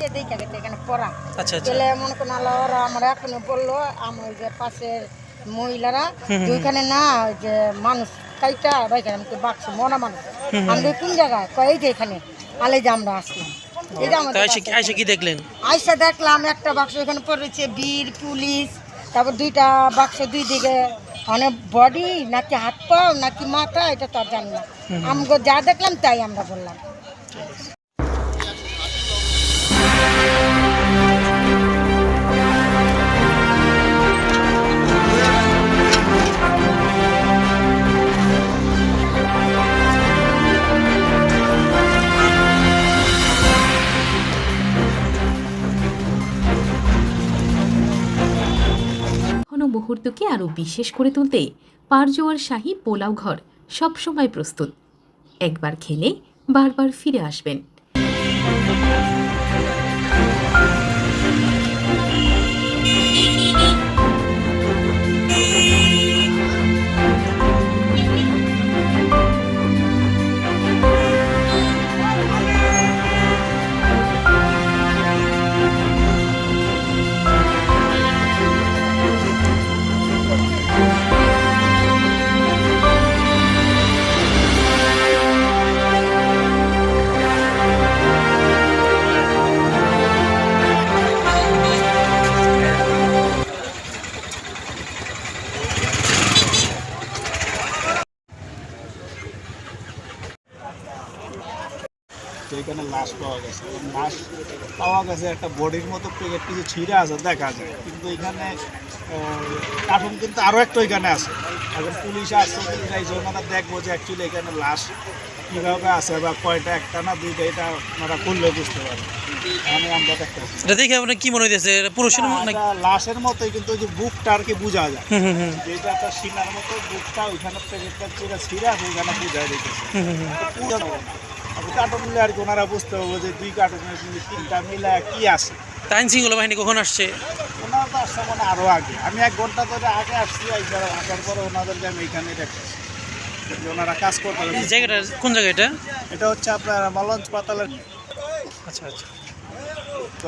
যে দেখে গেছে এখানে পড়া। আচ্ছা আচ্ছা। মনে করেন আল্লাহ ওরা আমরা এখনও বলল আমার যে পাশের মহিলারা ওইখানে না ওই যে মানুষ কাইটা বাইখানে আমি বাক্স মরা মানুষ। আমরা কোন জায়গায়? কয় যে এখানে আলে যে আমরা আসলাম। এই যে তো আমাদের আইসে পাশে। আইসে কি দেখলেন? আইসা দেখলাম একটা বাক্স এখানে পড়েছে বীর পুলিশ তারপর দুইটা বাক্স দুই দিকে অনেক বডি নাকি হাত পাও নাকি মাথা এটা তো আর জানি না। আমরা যা দেখলাম তাই আমরা বললাম। মুহূর্তকে আরও বিশেষ করে তুলতে পারজোয়ার শাহী পোলাও ঘর সবসময় প্রস্তুত। একবার খেলে বারবার ফিরে আসবেন। তো এখানে লাশ পাওয়া গেছে। লাশ পাওয়া গেছে একটা বডির মতো প্যাকেট কিছু ছিঁড়ে আছে দেখা যায়। কিন্তু এখানে কার্টুন কিন্তু আরও একটা ওইখানে আছে। এখন পুলিশ আসছে পুলিশ ওনারা দেখব যে অ্যাকচুয়ালি এখানে লাশ কীভাবে আছে বা কয়টা একটা না দুইটা এটা ওনারা করলে বুঝতে পারবে আমি আমরা দেখতেছি এটা দেখে আপনার কি মনে হইতেছে? পুরুষের লাশের মতোই কিন্তু ওই যে বুকটা আর কি বোঝা যায়। যেটা একটা সিনার মতো বুকটা ওইখানে প্যাকেটটা যেটা ছিঁড়ে আছে ওইখানে বোঝা হুম। কার্টুন মিলে আর কি ওনারা বুঝতে যে দুই কার্টুনের সঙ্গে তিনটা মিলে কি আছে। টাইম শৃঙ্খলা বাহিনী কখন আসছে? ওনারা তো আসছে মানে আরও আগে। আমি এক ঘণ্টা ধরে আগে আসছি আইসার আসার পরে ওনাদেরকে আমি এখানে ওনারা কাজ করতে জায়গাটা কোন জায়গা এটা? এটা হচ্ছে আপনার মালঞ্চ পাতালের। আচ্ছা আচ্ছা। তো